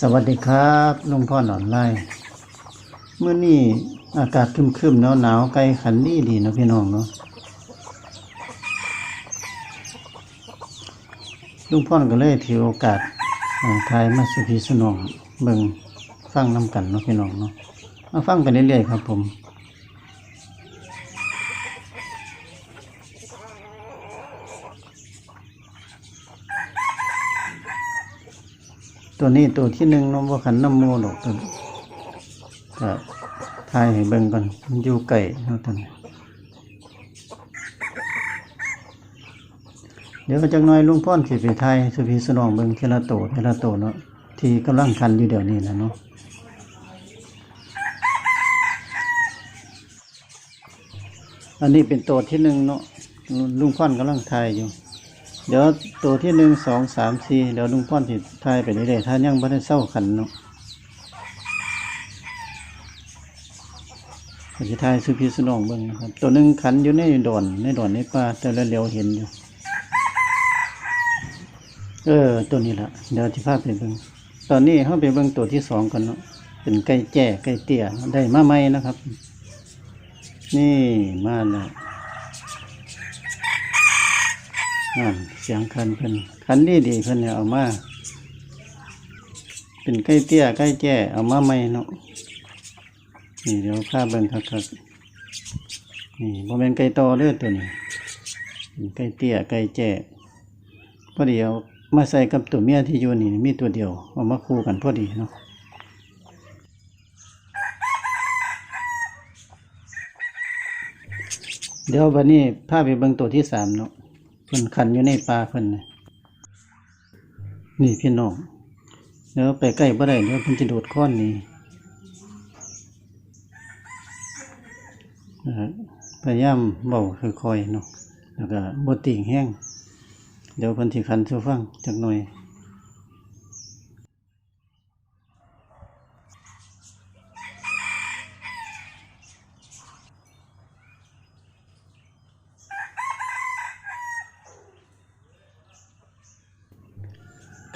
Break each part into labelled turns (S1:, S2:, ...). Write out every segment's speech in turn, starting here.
S1: สวัสดีครับลุงพ่อหนอนไล่เมื่อนี้อากาศครึมๆหนาวหนาวๆไกลขันดีดีนะพี่น้องเนาะลุงพ่อก็เลยถือโอกาสเอ่อทายมาสุพีสนองเบิงฟังน้ำกันเนาะพี่น้องเนาะมาฟังไปเรื่อยๆครับผม ตัวนี้ตัวที่หนึ่งน้องว่าขันน้ำมูดอกตัวก็ทายให้เบิ่งก่อนมันอยู่ไก่เนาะตัวนี้เดี๋ยวจักน้อยลุงพ่อนสิไปทายสุพีสนองเบิ่งเทละโตเทละโตเนาะที่กำลังคันอยู่เดี๋ยวนี้นะเนาะอันนี้เป็นตัวที่หนึ่งเนาะลุงพ่อนกำลังทายอยู่ เดี๋ยวตัวที่หนึ่งสองสามสี่เดี๋ยวลุงพ่อนสิทายไปเรื่อยๆถ้ายังไม่ได้เศร้าขันเนาะก็จะทายสุพีสนองเบิ่งนะครับ ตัวหนึ่งขันอยู่ในดอนในดอนในป่าแต่ละเลียวเห็นอยู่ เออ ตัวนี้ละเดี๋ยวที่พาไปเบิ่งตอนนี้เขาไปเบิ่งตัวที่สองกันเนาะเป็นไก่แจ้ไก่เตี้ยได้มาใหม่นะครับ นี่มาแล้วนั่น สียงคันเพิ่นคันดีดีเพิ่นเนี่ยเอามา เป็นใกล้เตี้ยใกล้แจ้เอามาใหม่เนาะนี่เดี๋ยวข้าเบิ่งคักๆนี่บ่แม่นไก่ตอเด้อตัวนี้เป็นใกล้เตี้ยใกล้แจ้พอดีเอามาใส่กับตัวเมียที่อยู่นี่มีตัวเดียวเอามาคู่กันพอดีเนาะเดี๋ยววันนี้พาพไปเบิ่งตัวที่สามเนาะ พิ่นขันอยู่ในปลาเพิ่นนี่พี่น้องเดี๋ยวไปใกล้บ่ได้เดี๋ยวเพิ่นจะโดดก้อนนี้พยายามเบาค่อยๆเนาะแล้วก็บดติ่งแห้งเดี๋ยวเพิ่นสิขันสู่ฟังจักหน่อย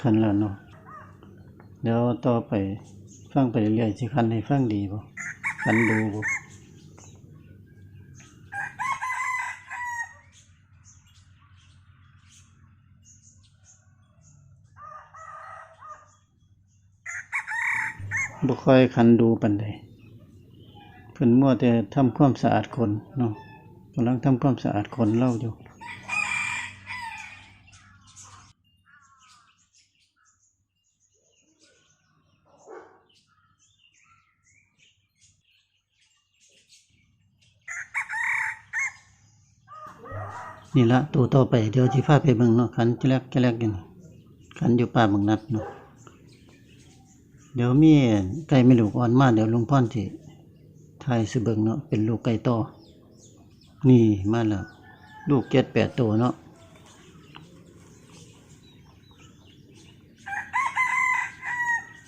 S1: ขันแล้วเนาะเดี๋ยวต่อไปฟังไปเรื่อยๆสิขันให้ฟังดีบ่ขันดูบ่บ่ค่อยขันดูปานใดเพิ่นมัวแต่ทำความสะอาดคนเนาะกำลังทำความสะอาดคนเล่าอยู่ นี่ละตัวต่อไปเดี๋ยวจีพาไปเบิ่งเนาะขันจะแลกจะแลกกันขันอยู่ป่าบางนัดเนาะเดี๋ยวมีไก่ไม่ลูกอ่อนมาเดี๋ยวลุงพ่อนสิทายสิเบิ่งเนาะเป็นลูกไก่ต่อนี่มาแล้วลูกเจ็ดแปดตัวเนาะ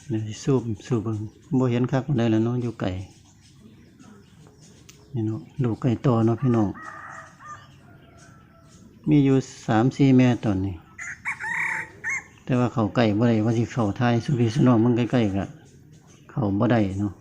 S1: เดี๋ยวสูบสูบเบิ่งบ่เห็นคักปานใดแล้วเนาะอยู่ไก่นี่เนาะลูกไก่ต่อเนาะพี่น้อง มีอยู่สามสี่แม่ตอนนี้ แต่ว่าเขาไก่บ่ได้ว่าสิเขาทายสุพีสนองมันใกล้ๆกะเขาบ่ได้เนาะ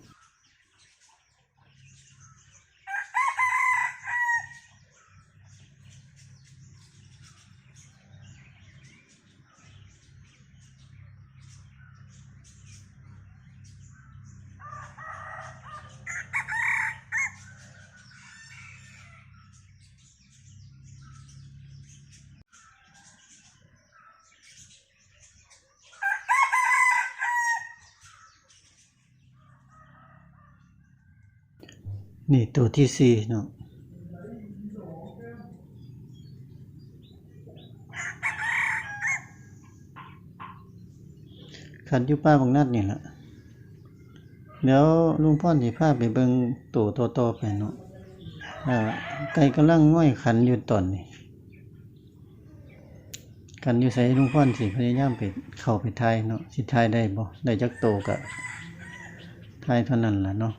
S1: นี่ตัวที่สี่เนาะขันยูป้าบางนัดนี่แหละเดี๋ยวลุงพ่อนสิพาไปเบิงตัวโตๆไปเนาะไก่กำลังง่อยขันอยู่ตอนนี้ขันอยู่ใส่ลุงพ่อนสิพยายามไปเข้าไปทายเนาะสิทายได้บ่ได้จักโตกะทายเท่านั้นแหละเนาะ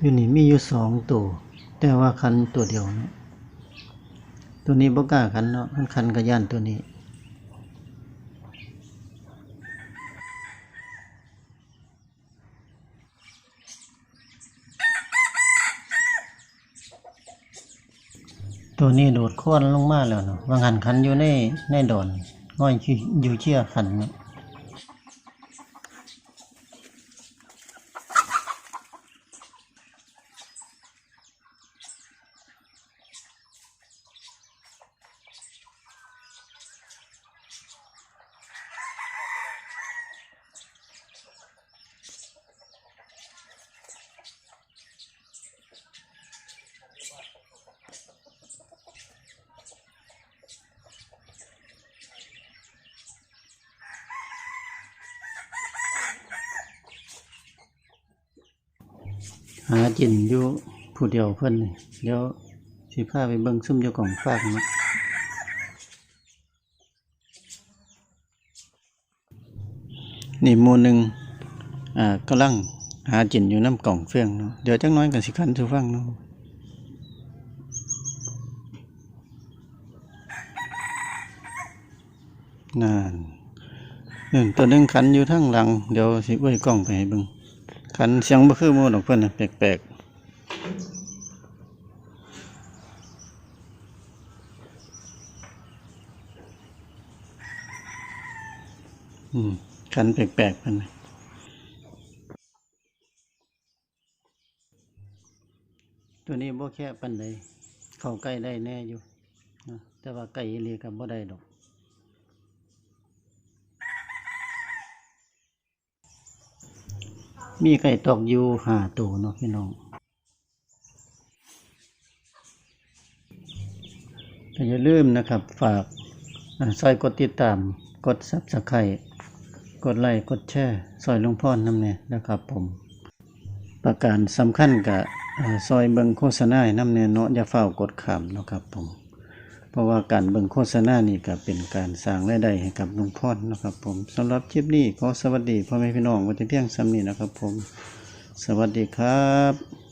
S1: อยู่นี่มีอยู่สองตัว แต่ว่าคันตัวเดียวเนะตัวนี้บ่กล้าคันเนาะมันคันกระย่านตัวนี้ตัวนี้โดดโค้นลงมาแล้วเนาะวางหันคันอยู่ในในดอนง่อยอยู่อยู่เชี่ยขันเนาะ หาจินอยู่ผู้เดียวเพิ่นเดี๋ยวสิพาไปเบิ่งซุ่มอยู่กล่องฟากนะนี่มูหนึ่งอ่ากำลังหาจินอยู่น้ำกล่องเฟืองเนาะเดี๋ยวจักน้อยกันสิคันสู่ฟังเนาะนั่นหนึ่งตัวหนึงคันอยู่ทั้งหลัง เดี๋ยวสิไว้กล้องไปให้เบิ่ง คันเสียงบ่คือมู่ดอกเพิ่นน่ะแปลกๆอืมคันแปลกๆเพิ่นน่ะตัวนี้บ่แค่ปานใดเข้าใกล้ได้แน่อยู่แต่ว่าใกล้อีหลีก็บ่ได้ดอก มีไก่ตอกอยู่ห้าตัวเนาะพี่น้องก็อย่าลืมนะครับ ฝากอ่าซอยกดติดตาม กดซับสไครต์กดไลค์ กดแชร์ซอยหลวงพ่อน้ำเนี่ยนะครับผม ประการสำคัญกับซอยเบิงโฆษณาห้น้ำเนี่ยเนาะอย่าเฝ้ากดขามนะครับผม ราะว่าการเบิ่งโฆษณานี่ก็เป็นการสร้างรายได้ให้กับลุงพ่อนะครับ ผมสำหรับคลิปนี้ขอสวัสดีพ่อแม่พี่น้องไว้แต่เพียงซ้ำนี้นะครับ ผม สวัสดีครับ